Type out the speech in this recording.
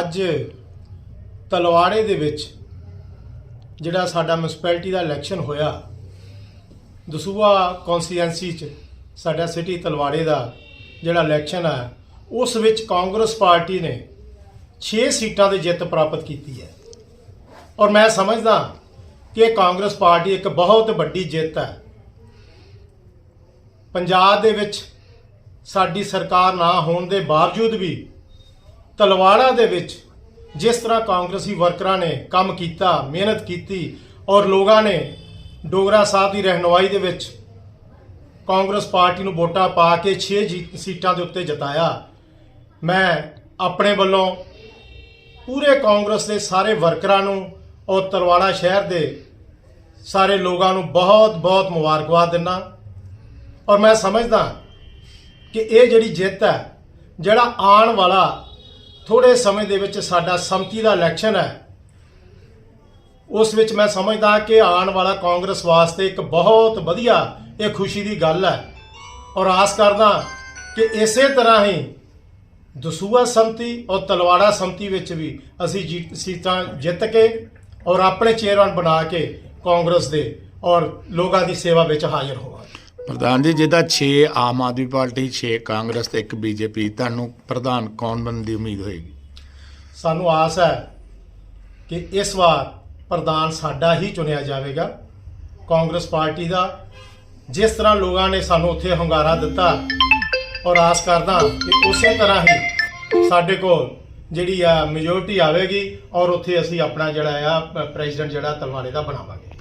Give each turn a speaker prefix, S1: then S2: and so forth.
S1: ਅੱਜ ਤਲਵਾੜੇ ਦੇ ਵਿੱਚ ਜਿਹੜਾ ਸਾਡਾ ਮਿਊਨਿਸਪੈਲਿਟੀ ਦਾ ਇਲੈਕਸ਼ਨ ਹੋਇਆ ਦਸੂਆ ਕੌਂਸਟੀਟੈਂਸੀ ਚ ਸਾਡਾ ਸਿਟੀ ਤਲਵਾੜੇ ਦਾ ਜਿਹੜਾ ਇਲੈਕਸ਼ਨ ਹੈ ਉਸ ਵਿੱਚ ਕਾਂਗਰਸ ਪਾਰਟੀ ਨੇ 6 ਸੀਟਾਂ ਦੀ ਜਿੱਤ ਪ੍ਰਾਪਤ ਕੀਤੀ ਹੈ। ਔਰ ਮੈਂ ਸਮਝਦਾ ਕਿ ਕਾਂਗਰਸ ਪਾਰਟੀ ਇੱਕ ਬਹੁਤ ਵੱਡੀ ਜਿੱਤ ਹੈ। ਪੰਜਾਬ ਦੇ ਵਿੱਚ ਸਾਡੀ ਸਰਕਾਰ ਨਾ ਹੋਣ ਦੇ ਬਾਵਜੂਦ ਵੀ ਤਲਵਾੜਾ ਦੇ ਵਿੱਚ ਜਿਸ ਤਰ੍ਹਾਂ ਕਾਂਗਰਸੀ ਵਰਕਰਾਂ ਨੇ ਕੰਮ ਕੀਤਾ, ਮਿਹਨਤ ਕੀਤੀ ਔਰ ਲੋਕਾਂ ਨੇ ਡੋਗਰਾ ਸਾਹਿਬ ਦੀ ਰਹਿਨੁਮਾਈ ਦੇ ਵਿੱਚ ਕਾਂਗਰਸ ਪਾਰਟੀ ਨੂੰ ਵੋਟਾਂ ਪਾ ਕੇ 6 ਸੀਟਾਂ ਦੇ ਉੱਤੇ ਜਿਤਾਇਆ। ਮੈਂ ਆਪਣੇ ਵੱਲੋਂ ਪੂਰੇ ਕਾਂਗਰਸ ਦੇ ਸਾਰੇ ਵਰਕਰਾਂ ਨੂੰ ਔਰ ਤਲਵਾੜਾ ਸ਼ਹਿਰ ਦੇ ਸਾਰੇ ਲੋਕਾਂ ਨੂੰ ਬਹੁਤ ਬਹੁਤ ਮੁਬਾਰਕਬਾਦ ਦਿੰਦਾ ਔਰ ਮੈਂ ਸਮਝਦਾ ਕਿ ਇਹ ਜਿਹੜੀ ਜਿੱਤ ਹੈ, ਜਿਹੜਾ ਆਉਣ ਵਾਲਾ ਥੋੜੇ ਸਮੇਂ ਦੇ ਵਿੱਚ ਸਾਡਾ ਸੰਮਤੀ ਦਾ ਇਲੈਕਸ਼ਨ ਹੈ। ਉਸ ਵਿੱਚ ਮੈਂ ਸਮਝਦਾ ਕਿ ਆਉਣ ਵਾਲਾ ਕਾਂਗਰਸ ਵਾਸਤੇ ਇੱਕ ਬਹੁਤ ਵਧੀਆ, ਇਹ ਖੁਸ਼ੀ ਦੀ ਗੱਲ ਹੈ। ਔਰ ਆਸ ਕਰਦਾ ਕਿ ਇਸੇ ਤਰ੍ਹਾਂ ਹੀ ਦਸੂਆ ਸੰਮਤੀ ਔਰ ਤਲਵਾੜਾ ਸੰਮਤੀ ਵਿੱਚ ਵੀ ਅਸੀਂ ਜੀਤ ਸੀਟਾਂ ਜਿੱਤ ਕੇ ਔਰ ਆਪਣੇ ਚੇਅਰਮੈਨ ਬਣਾ ਕੇ ਕਾਂਗਰਸ ਦੇ ਔਰ ਲੋਕਾਂ ਦੀ ਸੇਵਾ ਵਿੱਚ ਹਾਜ਼ਰ ਹੋਵਾਂਗੇ।
S2: ਪ੍ਰਧਾਨ ਜੀ, ਜਿਹਦਾ 6 ਆਮ ਆਦਮੀ ਪਾਰਟੀ 6 ਕਾਂਗਰਸ ਤੇ ਇੱਕ ਬੀਜੇਪੀ, ਤੁਹਾਨੂੰ ਪ੍ਰਧਾਨ ਕੌਣ ਬਣਨ ਦੀ ਉਮੀਦ ਹੋਏਗੀ?
S1: ਸਾਨੂੰ ਆਸ ਹੈ ਕਿ ਇਸ ਵਾਰ ਪ੍ਰਧਾਨ ਸਾਡਾ ਹੀ ਚੁਣਿਆ ਜਾਵੇਗਾ। ਕਾਂਗਰਸ ਪਾਰਟੀ ਦਾ ਜਿਸ ਤਰ੍ਹਾਂ ਲੋਕਾਂ ਨੇ ਸਾਨੂੰ ਉੱਥੇ ਹੰਗਾਰਾ ਦਿੱਤਾ, ਔਰ ਆਸ ਕਰਦਾ ਕਿ ਉਸੇ ਤਰ੍ਹਾਂ ਹੀ ਸਾਡੇ ਕੋਲ ਜਿਹੜੀ ਆ ਮੈਜੋਰਟੀ ਆਵੇਗੀ, ਔਰ ਉੱਥੇ ਅਸੀਂ ਆਪਣਾ ਜਿਹੜਾ ਆ ਪ੍ਰੈਜ਼ੀਡੈਂਟ ਜਿਹੜਾ ਤਲਵਾਰੇ ਦਾ ਬਣਾਵਾਂਗੇ।